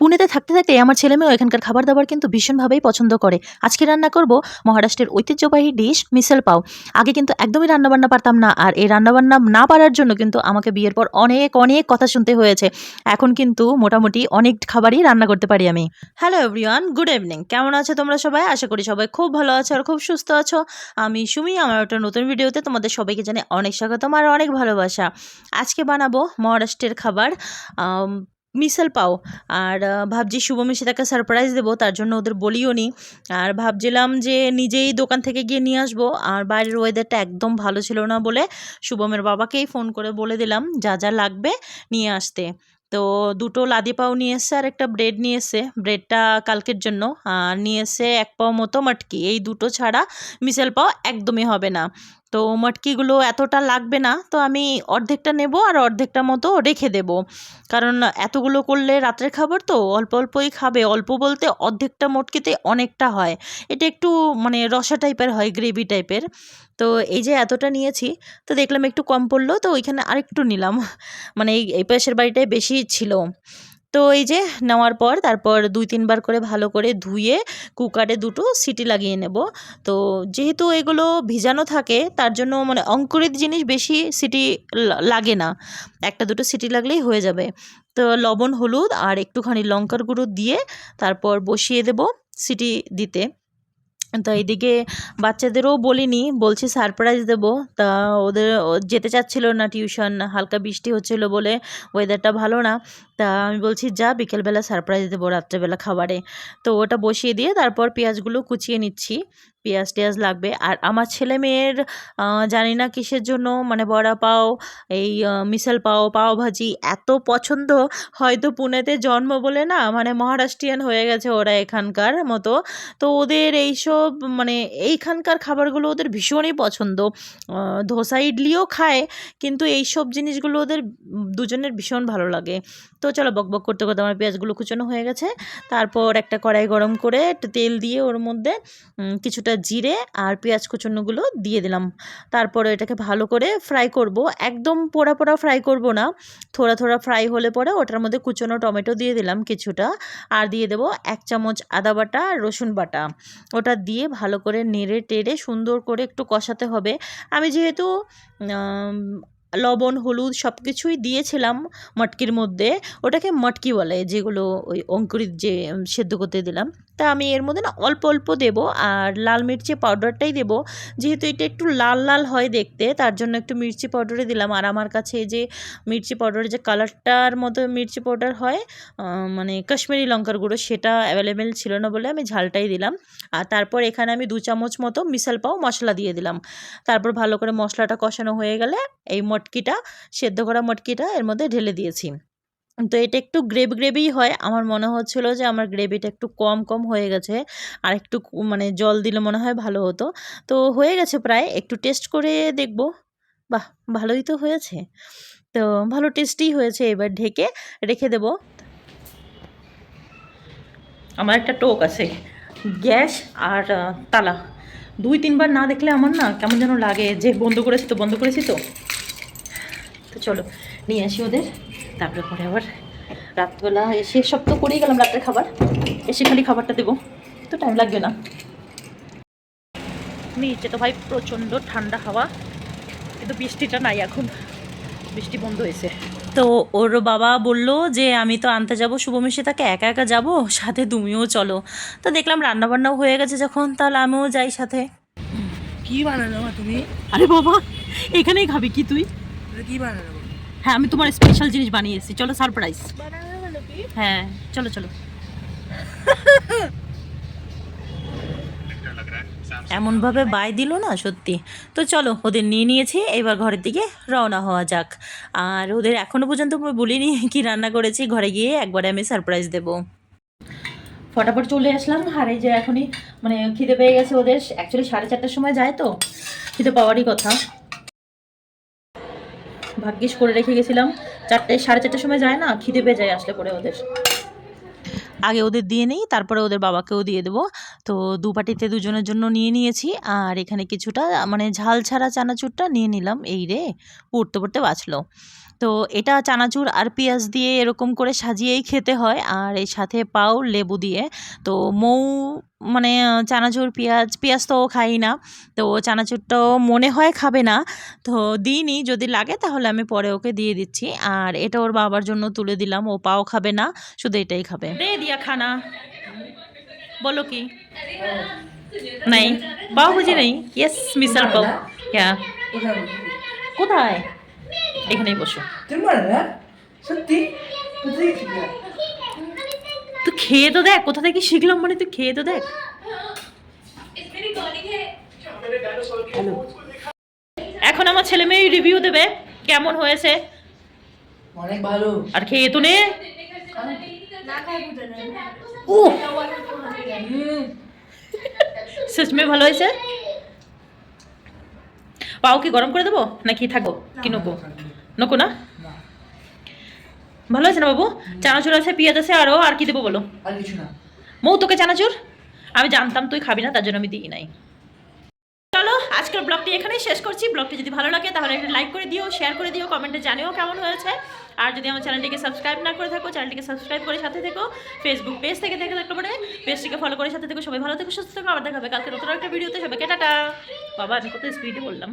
পুনেতে থাকতে থাকতে আমার ছেলেমেয়েও এখানকার খাবার দাবার কিন্তু ভীষণভাবেই পছন্দ করে। আজকে রান্না করব মহারাষ্ট্রের ঐতিহ্যবাহী ডিশ মিসেল পাও। আগে কিন্তু একদমই রান্নাবান্না পারতাম না, আর এই রান্নাবান্না না পারার জন্য কিন্তু আমাকে বিয়ের পর অনেক অনেক কথা শুনতে হয়েছে। এখন কিন্তু মোটামুটি অনেক খাবারই রান্না করতে পারি আমি। Hello everyone, good evening. কেমন আছো তোমরা সবাই? আশা করি সবাই খুব ভালো আছো আর খুব সুস্থ আছো। আমি সুমি, আমার একটা নতুন ভিডিওতে তোমাদের সবাইকে জানে অনেক স্বাগতম আর অনেক ভালোবাসা। আজকে বানাবো মহারাষ্ট্রের খাবার মিসেল পাও। আর ভাবছি শুভমী তাকে সারপ্রাইজ দেবো, তার জন্য ওদের বলিও নি। আর ভাবছিলাম যে নিজেই দোকান থেকে গিয়ে নিয়ে আসব। আর বাইরের ওয়েদারটা একদম ভালো ছিল না বলে শুভমের বাবাকেই ফোন করে বলে দিলাম, যা যা লাগবে নিয়ে আসতে। তো দুটো লাদি পাও নিয়ে এসছে আর একটা ব্রেড নিয়ে এসছে। ব্রেডটা কালকের জন্য। আর নিয়ে এসে এক পাও মতো মটকি। এই দুটো ছাড়া মিসেল পাও একদমই হবে না। তো মটকিগুলো এতটা লাগবে না, তো আমি অর্ধেকটা নেব আর অর্ধেকটা মতো রেখে দেব। কারণ এতগুলো করলে রাত্রে খাবার তো অল্প অল্পই খাবে, অল্প বলতে অর্ধেকটা মটকিতে অনেকটা হয়। এটা একটু মানে রসা টাইপের হয়, গ্রেভি টাইপের। তো এই যে এতটা নিয়েছি, তো দেখলাম একটু কম পড়ল, তো ওইখানে আরেকটু নিলাম। মানে এই পাশের বাড়িটায় বেশি ছিল। তো এই যে নেওয়ার পর তারপর দুই, তিনবার করে ভালো করে ধুয়ে কুকারে দুটো সিটি লাগিয়ে নেব। তো যেহেতু এগুলো ভিজানো থাকে, তার জন্য মানে অঙ্কুরিত জিনিস বেশি সিটি লাগে না। একটা, দুটো সিটি লাগলেই হয়ে যাবে। তো লবণ, হলুদ আর একটুখানি লঙ্কার গুঁড়ো দিয়ে তারপর বসিয়ে দেব সিটি দিতে। তো এইদিকে বাচ্চাদেরও বলিনি, বলছি সারপ্রাইজ দেব। তা ওদের যেতে চাচ্ছিল না টিউশন, হালকা বৃষ্টি হচ্ছিল বলে ওয়েদারটা ভালো না। তা আমি বলছি, যা বিকেলবেলা সারপ্রাইজ দেবো রাত্রেবেলা খাবারে। তো ওটা বসিয়ে দিয়ে তারপর পেঁয়াজগুলো কুচিয়ে নিচ্ছি। পেঁয়াজ টেয়াজ লাগবে। আর আমার ছেলে মেয়ের জানি না কিসের জন্য মানে বড়া পাও, এই মিশাল পাও পাও ভাজি এত পছন্দ। হয়তো পুনেতে জন্ম বলে না মানে মহারাষ্ট্রিয়ান হয়ে গেছে ওরা এখানকার মতো। তো ওদের এইসব মানে এইখানকার খাবারগুলো ওদের ভীষণই পছন্দ। ধোসা ইডলিও খায়, কিন্তু এইসব জিনিসগুলো ওদের দুজনের ভীষণ ভালো লাগে। তো চলো বক বক করতে করতে আমার পেঁয়াজগুলো কুচোনো হয়ে গেছে। তারপর একটা কড়াই গরম করে তেল দিয়ে ওর মধ্যে কিছুটা জিরে আর পেঁয়াজ কুচোনোগুলো দিয়ে দিলাম। তারপরে এটাকে ভালো করে ফ্রাই করব। একদম পোড়া পোড়া ফ্রাই করব না। থোড়া থোড়া ফ্রাই হলে পরে ওটার মধ্যে কুচনো টমেটো দিয়ে দিলাম কিছুটা। আর দিয়ে দেবো এক চামচ আদা বাটা, রসুন বাটা। ওটা দিয়ে ভালো করে নেড়ে টেড়ে সুন্দর করে একটু কষাতে হবে। আমি যেহেতু লবণ, হলুদ সব কিছুই দিয়েছিলাম মটকির মধ্যে। ওটাকে মটকি বলে, যেগুলো ওই অঙ্কুরিত যে সেদ্ধ করতে দিলাম। তা আমি এর মধ্যে না অল্প অল্প দেবো আর লাল মির্চি পাউডারটাই দেবো। যেহেতু এটা একটু লাল লাল হয় দেখতে, তার জন্য একটু মির্চি পাউডারে দিলাম। আর আমার কাছে যে মির্চি পাউডারের যে কালারটার মতো মির্চি পাউডার হয় মানে কাশ্মীরি লঙ্কার গুঁড়ো, সেটা অ্যাভেলেবেল ছিল না বলে আমি ঝালটাই দিলাম। আর তারপর এখানে আমি দু চামচ মতো মিশাল পাও মশলা দিয়ে দিলাম। তারপর ভালো করে মশলাটা কষানো হয়ে গেলে এই মটকিটা, সেদ্ধ করা মটকিটা এর মধ্যে ঢেলে দিয়েছি। তো এটা একটু গ্রেভি গ্রেভিই হয়। আমার মনে হচ্ছিল যে আমার গ্রেভিটা একটু কম কম হয়ে গেছে। আর একটু মানে জল দিলে মনে হয় ভালো হতো। তো হয়ে গেছে প্রায়। একটু টেস্ট করে দেখব। বাহ! ভালোই তো হয়েছে। তো ভালো টেস্টি হয়েছে। এবার ঢেকে রেখে দেব। আমার একটা টোক আছে। গ্যাস আর তালা। দুই, তিনবার না দেখলে আমার না কেমন যেন লাগে। যে বন্ধ করেছি তো বন্ধ করেছি তো। তো চলো, নিয়ে আসি ওদের। তারপরে পরে আবার রাতবেলা এসে সব তো করেই গেলাম রাতের খাবার। এসে খালি খাবারটা দেবো। তো টাইম লাগবে না। নিচে তো ভাই প্রচণ্ড ঠান্ডা হাওয়া। কিন্তু বৃষ্টিটা নাই এখন। বৃষ্টি বন্ধ হয়েছে। তো ওর বাবা বলল যে আমি তো আনতে যাব শুভমিশে তাকে একা একা যাব সাথে তুমিও চলো। তো দেখলাম রান্নাবান্নাও হয়ে গেছে যখন তাহলে আমিও যাই সাথে। কি বানালো তুমি? আরে বাবা এখানেই খাবি কি তুই? কি বানালো হ্যাঁ আমি তোমার স্পেশাল জিনিস বানিয়ে এসেছি। চলো সারপ্রাইজ মানে হ্যাঁ চলো চলো। এমনভাবে বাই দিল না সত্যি। তো চলো ওদের নিয়ে নিয়েছি এবার ঘরের দিকে রওনা হওয়া যাক। আর ওদের এখনও পর্যন্ত আমি বলিনি কি রান্না করেছি ঘরে গিয়ে একবারে আমি সারপ্রাইজ দেবো। ফটাফট চলে আসলাম। আর এই যে এখনই মানে খিদে পেয়ে গেছে ওদের। অ্যাকচুয়ালি সাড়ে চারটার সময় যায় তো খিদে পাওয়ারই কথা। ভাগ্যিস করে রেখে গেছিলাম। চারটে, সাড়ে চারটের সময় যায় না, খিদে পেয়ে যায় আসলে পরে ওদের। আগে ওদের দিয়ে নিই, তারপরে ওদের বাবাকেও দিয়ে দেবো। তো দু দুজনের জন্য নিয়ে নিয়েছি, আর এখানে কিছুটা মানে ঝাল ছাড়া চানাচুরটা নিয়ে নিলাম, এই রে, পড়তে পড়তে বাঁচলো। তো এটা চানাচুর আর পেঁয়াজ দিয়ে এরকম করে সাজিয়েই খেতে হয়। আর এর সাথে পাও লেবু দিয়ে। তো মৌ মানে চানাচুর পেঁয়াজ পেঁয়াজ তো ও খাই না। তো চানাচুরটাও মনে হয় খাবে না। তো দিইনি যদি লাগে তাহলে আমি পরে ওকে দিয়ে দিচ্ছি। আর এটা ওর বাবার জন্য তুলে দিলাম। ও পাও খাবে না শুধু এটাই খাবে। দে দিয়া খানা। বলো কি? নাই। পাও বুঝি নেই? ইয়েস মিসাল পাও। হ্যাঁ কোথায়? এখানেই বসো। সত্যি? তুই খেয়ে তো দেখ কোথা থেকে শিখলাম মানে তুই খেয়ে তো দেখ। এখন আমার ছেলে মেয়ে রিভিউ দেবে কেমন হয়েছে? অনেক ভালো। আর খেয়ে তো নে। ও সচ ভালো হয়েছে? পাও কি গরম করে দেবো? নাকি থাকব? কি নকো না? ভালো আছে না বাবু? চানাচুর আছে পেঁয়াজ আছে আরও আর কি দেবো বলো? মৌ তোকে চানাচুর? আমি জানতাম তুই খাবি না তার জন্য আমি দিই নাই। চলো আজকের ব্লগটি এখানেই শেষ করছি। ব্লগটি যদি ভালো লাগে তাহলে একটা লাইক করে দিও শেয়ার করে দিও কমেন্টে জানিও কেমন হয়েছে। আর যদি আমার চ্যানেলটিকে সাবস্ক্রাইব না করে থাকো চ্যানেলটিকে সাবস্ক্রাইব করে সাথে থেকো। ফেসবুক পেজ থেকে দেখে থাকলে পরে পেজটিকে ফলো করে সাথে থেকো। সবাই ভালো থেকো সুস্থ থেকো। আবার দেখাবে কালকে নতুন একটা ভিডিওতে সবাইকে টাটা। বাবা আমি কত স্পিডে বললাম।